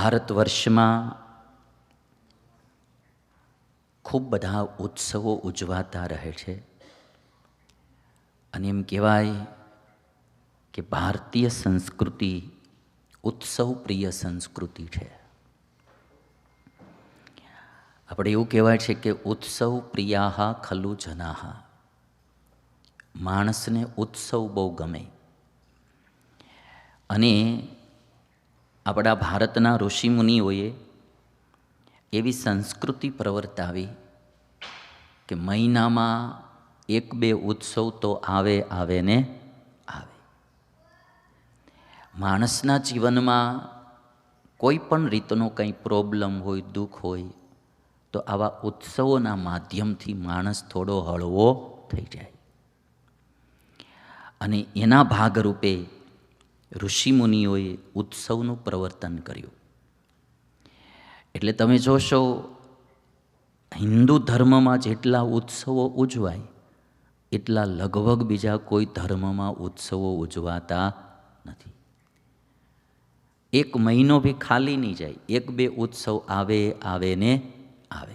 ભારત વર્ષમાં ખૂબ બધા ઉત્સવો ઉજવાતા રહે છે. અને એમ કહેવાય કે ભારતીય સંસ્કૃતિ ઉત્સવ પ્રિય સંસ્કૃતિ છે. આપણે એવું કહેવાય છે કે ઉત્સવ પ્રિયાહા ખલુ જનાહા. માણસને ઉત્સવ બહુ ગમે. અને આપણા ભારતના ઋષિમુનિઓએ એવી સંસ્કૃતિ પ્રવર્તાવી કે મહિનામાં એક બે ઉત્સવ તો આવે આવે ને આવે. માણસના જીવનમાં કોઈ પણ રીતનો કંઈ પ્રોબ્લેમ હોય, દુઃખ હોય, તો આવા ઉત્સવોના માધ્યમથી માણસ થોડો હળવો થઈ જાય. અને એના ભાગરૂપે ઋષિમુનિઓએ ઉત્સવનું પ્રવર્તન કર્યું. એટલે તમે જોશો, હિન્દુ ધર્મમાં જેટલા ઉત્સવો ઉજવાય, એટલા લગભગ બીજા કોઈ ધર્મમાં ઉત્સવો ઉજવાતા નથી. એક મહિનો બી ખાલી નહીં જાય, એક બે ઉત્સવ આવે આવે ને આવે.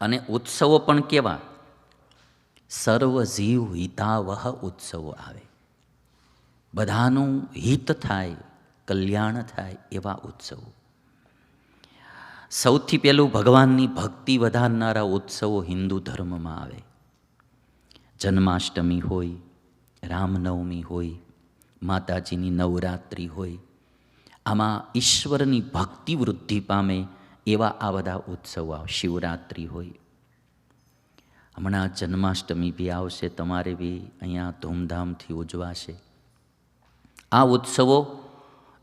અને ઉત્સવો પણ કેવા? સર્વજીવ હિતાવહ ઉત્સવો આવે. બધાનું હિત થાય, કલ્યાણ થાય એવા ઉત્સવો. સૌથી પહેલું ભગવાનની ભક્તિ વધારનારા ઉત્સવો હિન્દુ ધર્મમાં આવે. જન્માષ્ટમી હોય, રામનવમી હોય, માતાજીની નવરાત્રિ હોય, આમાં ઈશ્વરની ભક્તિ વૃદ્ધિ પામે એવા આ બધા ઉત્સવો આવે. શિવરાત્રિ હોય. હમણાં જન્માષ્ટમી બી આવશે, તમારે બી અહીંયા ધૂમધામથી ઉજવાશે. આ ઉત્સવો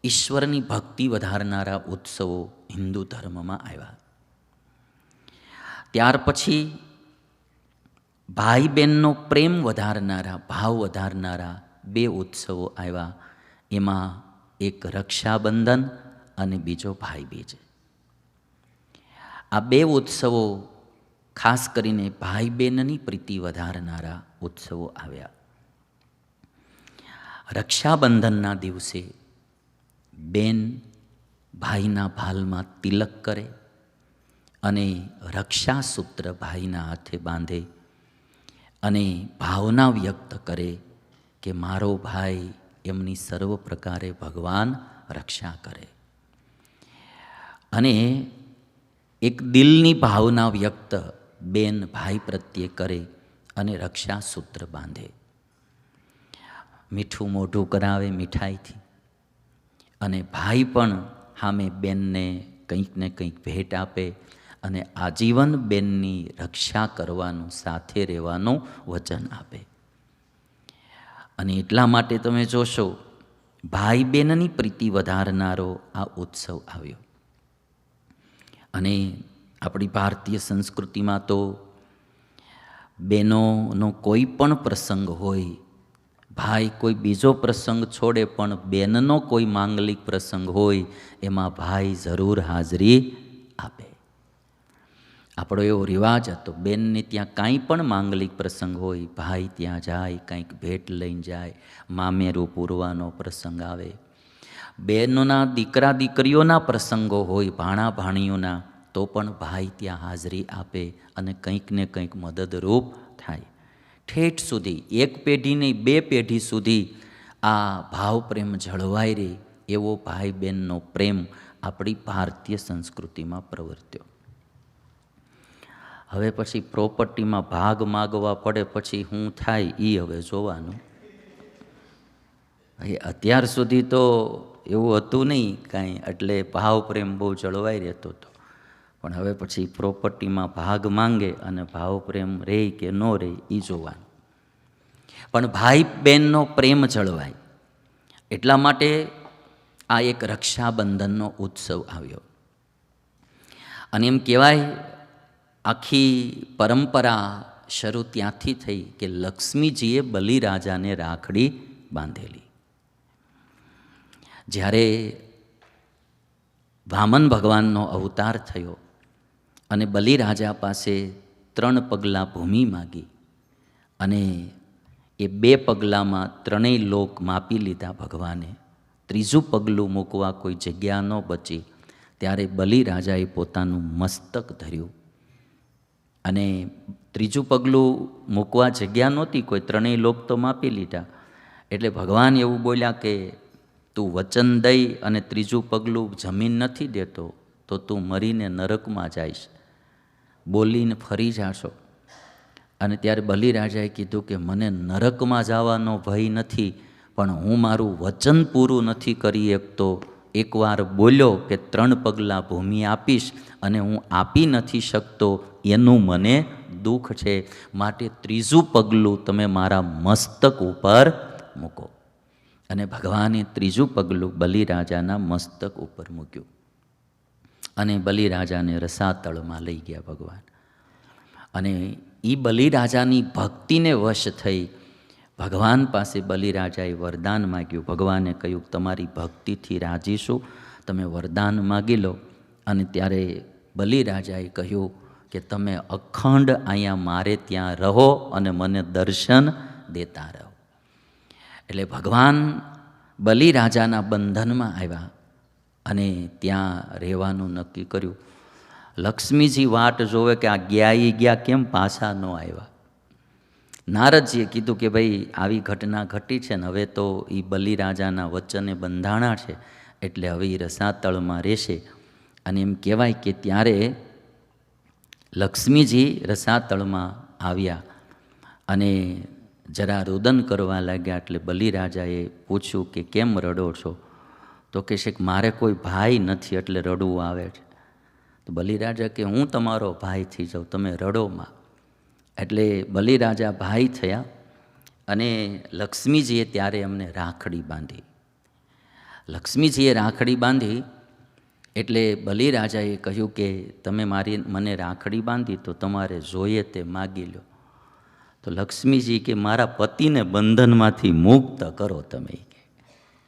ઈશ્વરની ભક્તિ વધારનારા ઉત્સવો હિન્દુ ધર્મમાં આવ્યા. ત્યાર પછી ભાઈ બહેનનો પ્રેમ વધારનારા, ભાવ વધારનારા બે ઉત્સવો આવ્યા. એમાં એક રક્ષાબંધન અને બીજો ભાઈ બીજ આ બે ઉત્સવો ખાસ કરીને ભાઈ બહેનની પ્રીતિ વધારનારા ઉત્સવો આવ્યા. રક્ષાબંધનના દિવસે બેન ભાઈના ભાલમાં તિલક કરે અને રક્ષાસૂત્ર ભાઈના હાથે બાંધે અને ભાવના વ્યક્ત કરે કે મારો ભાઈ એમની સર્વ પ્રકારે ભગવાન રક્ષા કરે. અને એક દિલની ભાવના વ્યક્ત બેન ભાઈ પ્રત્યે કરે અને રક્ષાસૂત્ર બાંધે. મીઠું મોઢું કરાવે મીઠાઈથી. અને ભાઈ પણ સામે બેનને કંઈક ને કંઈક ભેટ આપે અને આજીવન બેનની રક્ષા કરવાનું સાથે રહેવાનું વચન આપે. અને એટલા માટે તમે જોશો, ભાઈ બહેનની પ્રીતિ વધારનારો આ ઉત્સવ આવ્યો. અને આપણી ભારતીય સંસ્કૃતિમાં તો બહેનોનો કોઈ પણ પ્રસંગ હોય ભાઈ, કોઈ બીજો પ્રસંગ છોડે, પણ બેનનો કોઈ માંગલિક પ્રસંગ હોય, એમાં ભાઈ જરૂર હાજરી આપે. આપણો એવો રિવાજ હતો, બેનને ત્યાં કાંઈ પણ માંગલિક પ્રસંગ હોય, ભાઈ ત્યાં જાય, કંઈક ભેટ લઈને જાય, મામેરું પૂરવાનો પ્રસંગ આવે. બહેનોના દીકરા દીકરીઓના પ્રસંગો હોય, ભાણા ભાણીઓના, તો પણ ભાઈ ત્યાં હાજરી આપે અને કંઈક ને કંઈક મદદરૂપ થાય. ઠેઠ સુધી, એક પેઢી નહીં, બે પેઢી સુધી આ ભાવ પ્રેમ જળવાઈ રહે એવો ભાઈ બહેનનો પ્રેમ આપણી ભારતીય સંસ્કૃતિમાં પ્રવર્ત્યો. હવે પછી પ્રોપર્ટીમાં ભાગ માગવા પડે પછી હું થાય એ હવે જોવાનું. એ અત્યાર સુધી તો એવું હતું નહીં કાંઈ, એટલે ભાવ પ્રેમ બહુ જળવાઈ રહેતો હતો. પણ હવે પછી પ્રોપર્ટીમાં ભાગ માંગે અને ભાવ પ્રેમ રહે કે ન રહે એ જોવાનું. પણ ભાઈ બહેનનો પ્રેમ જળવાય. એટલા માટે આ એક રક્ષાબંધનનો ઉત્સવ આવ્યો. અને એમ કહેવાય, આખી પરંપરા શરૂ ત્યાંથી થઈ કે લક્ષ્મીજીએ બલિરાજાને રાખડી બાંધેલી. જ્યારે વામન ભગવાનનો અવતાર થયો અને બલિરાજા પાસે ત્રણ પગલાં ભૂમિ માગી અને એ બે પગલાંમાં ત્રણેય લોક માપી લીધા ભગવાને. ત્રીજું પગલું મૂકવા કોઈ જગ્યા ન બચી, ત્યારે બલિ રાજાએ પોતાનું મસ્તક ધર્યું. અને ત્રીજું પગલું મૂકવા જગ્યા નહોતી, કોઈ ત્રણેય લોક તો માપી લીધા. એટલે ભગવાન એવું બોલ્યા કે, તું વચન દઈ અને ત્રીજું પગલું જમીન નથી દેતો, તો તું મરીને નરકમાં જઈશ. બોલીને ફરી જાશો. અને ત્યારે બલિરાજાએ કીધું કે મને નરકમાં જવાનો ભય નથી, પણ હું મારું વચન પૂરું નથી કરી શકતો એકવાર બોલ્યો કે ત્રણ પગલાં ભૂમિ આપીશ અને હું આપી નથી શકતો, એનું મને દુઃખ છે. માટે ત્રીજું પગલું તમે મારા મસ્તક ઉપર મૂકો. અને ભગવાને ત્રીજું પગલું બલિરાજાના મસ્તક ઉપર મૂક્યું. અને બલિરાજાને રસાતળમાં લઈ ગયા ભગવાન. અને એ બલિરાજાની ભક્તિને વશ થઈ ભગવાન પાસે બલિરાજાએ વરદાન માગ્યું. ભગવાને કહ્યું, તમારી ભક્તિથી રાજી છું તમે વરદાન માગી લો. અને ત્યારે બલિરાજાએ કહ્યું કે, તમે અખંડ અહીંયા મારે ત્યાં રહો અને મને દર્શન દેતા રહો. એટલે ભગવાન બલિરાજાના બંધનમાં આવ્યા. અને ત્યાં રહેવાનું નક્કી કર્યું. લક્ષ્મીજી વાટ જોવે કે આ ગયા એ ગયા કેમ પાછા ન આવ્યા? નારદજીએ કીધું કે ભાઈ, આવી ઘટના ઘટી છે ને, હવે તો એ બલિરાજાના વચને બંધાણા છે, એટલે હવે એ રસાતળમાં રહેશે. અને એમ કહેવાય કે ત્યારે લક્ષ્મીજી રસાતળમાં આવ્યા અને જરા રુદન કરવા લાગ્યા એટલે બલિરાજાએ પૂછ્યું કે કેમ રડો છો? તો કે છે કે મારે કોઈ ભાઈ નથી એટલે રડવું આવે છે. તો બલિરાજા કે હું તમારો ભાઈ થઈ જાઉં, તમે રડોમાં એટલે બલિરાજા ભાઈ થયા અને લક્ષ્મીજીએ ત્યારે અમને રાખડી બાંધી. લક્ષ્મીજીએ રાખડી બાંધી એટલે બલિરાજાએ કહ્યું કે તમે મારી મને રાખડી બાંધી તો તમારે જોઈએ તે માગી લો. તો લક્ષ્મીજી કે મારા પતિને બંધનમાંથી મુક્ત કરો તમે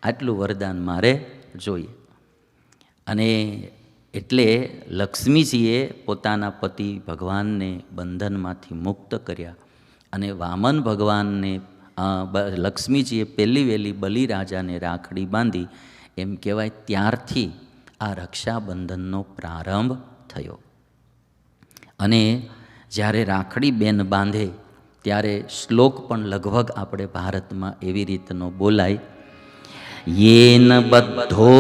આટલું વરદાન મારે જોઈએ. અને એટલે લક્ષ્મીજીએ પોતાના પતિ ભગવાનને બંધનમાંથી મુક્ત કર્યા અને વામન ભગવાનને લક્ષ્મીજીએ પહેલી વહેલી બલિરાજાને રાખડી બાંધી, એમ કહેવાય ત્યારથી આ રક્ષાબંધનનો પ્રારંભ થયો. અને જ્યારે રાખડી બેન બાંધે, ત્યારે શ્લોક પણ લગભગ આપણે ભારતમાં એવી રીતનો બોલાય યેન બદ્ધો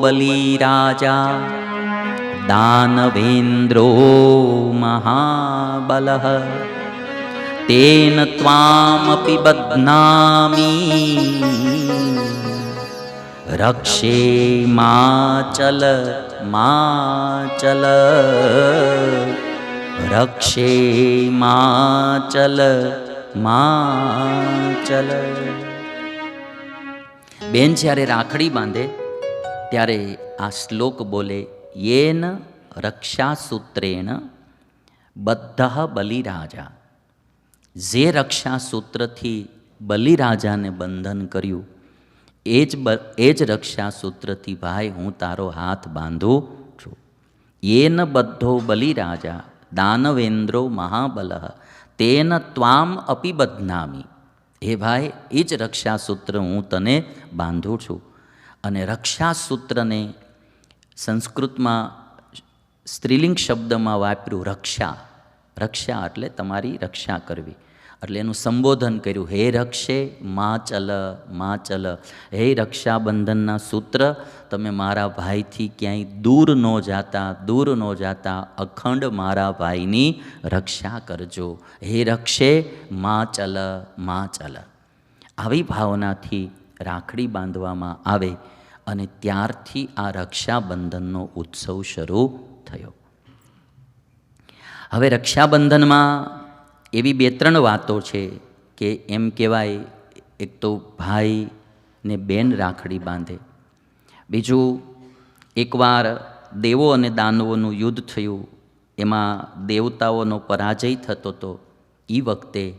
બલિરાજા દાનવેન્દ્રો મહાબલ તેન ત્વામપી બદનામી રક્ષે માચલ માચલ રક્ષે માચલ માચલ બેન જ્યારે રાખડી બાંધે, ત્યારે આ શ્લોક બોલે, યેન રક્ષાસૂત્રેણ બદ્ધ બલિરાજા. જે રક્ષાસૂત્રથી બલિરાજાને બંધન કર્યું, એ જ બ, એ જ રક્ષાસૂત્રથી, ભાઈ, હું તારો હાથ બાંધું છું. યેન બધો બલિરાજા, દાનવેન્દ્રો મહાબલ, તેન ત્વામ અપી બદનામી હે ભાઈ, એ જ રક્ષાસૂત્ર હું તને બાંધું છું. અને રક્ષાસૂત્રને સંસ્કૃતમાં સ્ત્રીલિંગ શબ્દમાં વાપર્યું રક્ષા. રક્ષા એટલે તમારી રક્ષા કરવી. એટલે એનું સંબોધન કર્યું, હે રક્ષે મા ચલ મા ચલ. હે રક્ષાબંધનના સૂત્ર, તમે મારા ભાઈથી ક્યાંય દૂર ન જાતા, દૂર ન જાતા, અખંડ મારા ભાઈની રક્ષા કરજો. હે રક્ષે મા ચલ મા ચલ. આવી ભાવનાથી રાખડી બાંધવામાં આવે અને ત્યારથી આ રક્ષાબંધનનો ઉત્સવ શરૂ થયો. હવે રક્ષાબંધનમાં એવી બે ત્રણ વાતો છે કે એમ કહેવાય, એક તો ભાઈ ને બેન રાખડી બાંધે. બીજું, એકવાર દેવો અને દાનવોનું યુદ્ધ થયું, એમાં દેવતાઓનો પરાજય થતો હતો એ વખતે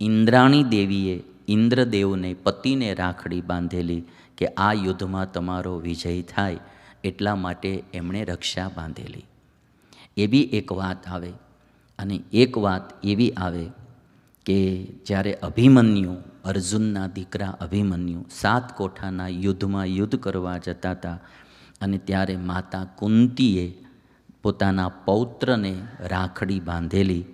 ઇન્દ્રાણી દેવીએ ઇન્દ્રદેવને, પતિને રાખડી બાંધેલી કે આ યુદ્ધમાં તમારો વિજય થાય એટલા માટે એમણે રક્ષા બાંધેલી. એવી એક વાત આવે. અને એક વાત એવી આવે કે જ્યારે અભિમન્યુ, અર્જુનના દીકરા અભિમન્યુ સાત કોઠાના યુદ્ધમાં યુદ્ધ કરવા જતા હતા અને ત્યારે માતા કુંતીએ પોતાના પૌત્રને રાખડી બાંધેલી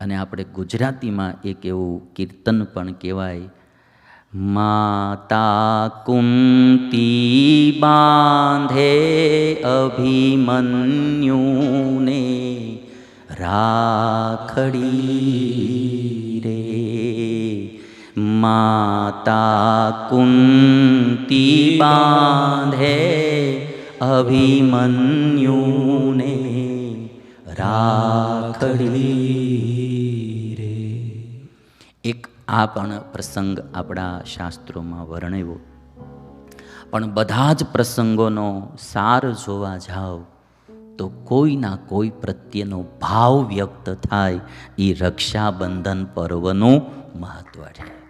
અને આપણે ગુજરાતીમાં એક એવું કીર્તન પણ કહેવાય, માતા કુંતી બાંધે અભિમન્યુને રાખડી રે માતા કુંતી બાંધે અભિમન્યુને રાખડી રે એક આ પણ પ્રસંગ આપણા શાસ્ત્રોમાં વર્ણવ્યો પણ બધા જ પ્રસંગોનો સાર જોવા જાઓ તો કોઈના કોઈ પ્રત્યેનો ભાવ વ્યક્ત થાય એ રક્ષાબંધન પર્વનું મહત્વ છે.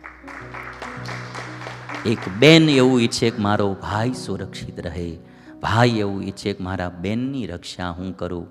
એક બેન એવું ઈચ્છે કે મારો ભાઈ સુરક્ષિત રહે. ભાઈ એવું ઈચ્છે કે મારા બેનની રક્ષા હું કરું.